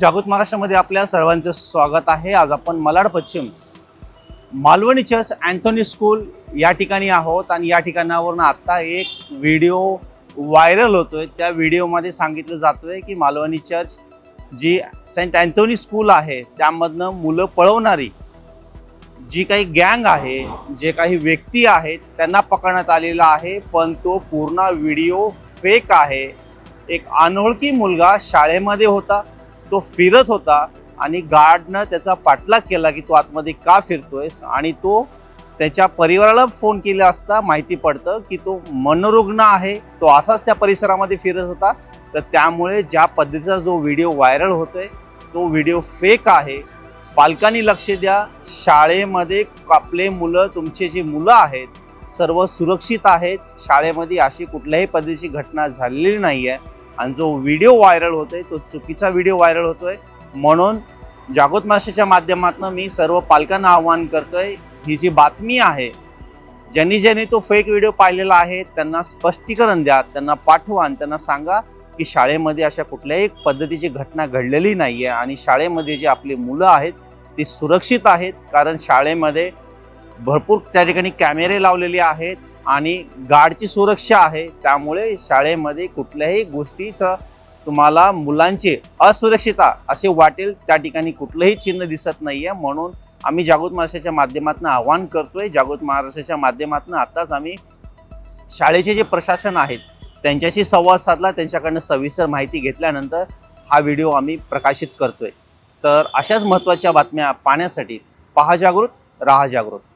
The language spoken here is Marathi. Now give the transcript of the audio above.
जागृत महाराष्ट्रामध्ये आपल्या सर्वांचं स्वागत आहे. आज आपण मलाड पश्चिम मालवणी चर्च अँथोनी स्कूल या ठिकाणी आहोत आणि या ठिकाणावरून आत्ता एक व्हिडिओ व्हायरल होतोय. त्या व्हिडिओमध्ये सांगितलं जातोय की मालवणी चर्च जी सेंट अँथोनी स्कूल आहे त्यामधनं मुलं पळवणारी जी काही गँग आहे जे काही व्यक्ती आहेत त्यांना पकडण्यात आलेला आहे पण तो पूर्ण व्हिडिओ फेक आहे. एक अनोळखी मुलगा शाळेमध्ये होता. तो फिरत होता आणि गार्डनं त्याचा पाठलाग केला की तो आतमध्ये का फिरतोयस? आणि तो त्याच्या परिवाराला फोन केला असता माहिती पडतं की तो मनोरुग्ण आहे. तो असाच त्या परिसरामध्ये फिरत होता. तर त्यामुळे ज्या पद्धतीचा जो व्हिडिओ व्हायरल होतोय तो व्हिडिओ फेक आहे. पालकांनी लक्ष द्या. शाळेमध्ये आपले मुलं तुमचे जे मुलं आहेत सर्व सुरक्षित आहेत. शाळेमध्ये अशी कुठल्याही पद्धतीची घटना झालेली नाही आहे आणि जो व्हिडिओ व्हायरल होतोय तो चुकीचा व्हिडिओ व्हायरल होतोय. म्हणून जागृत माशाच्या माध्यमातून मी सर्व पालकांना आवाहन करतोय ही जी बातमी आहे ज्यांनी ज्यांनी तो फेक व्हिडिओ पाहिलेला आहे त्यांना स्पष्टीकरण द्या त्यांना पाठवा आणि त्यांना सांगा की शाळेमध्ये अशा कुठल्याही पद्धतीची घटना घडलेली नाही आहे आणि शाळेमध्ये जी आपली मुलं आहेत ती सुरक्षित आहेत कारण शाळेमध्ये भरपूर त्या ठिकाणी कॅमेरे लावलेले आहेत आणि गार्डची सुरक्षा आहे. त्यामुळे शाळेमध्ये कुठल्याही गोष्टीचं तुम्हाला मुलांची असुरक्षितता असे वाटेल त्या ठिकाणी कुठलंही चिन्ह दिसत नाही आहे म्हणून आम्ही जागृत महाराष्ट्राच्या माध्यमातून आवाहन करतोय. जागृत महाराष्ट्राच्या माध्यमातून आत्ताच आम्ही शाळेचे जे प्रशासन आहेत त्यांच्याशी संवाद साधला. त्यांच्याकडनं सविस्तर माहिती घेतल्यानंतर हा व्हिडिओ आम्ही प्रकाशित करतोय. तर अशाच महत्त्वाच्या बातम्या पाहण्यासाठी पहा जागृत राहा जागृत.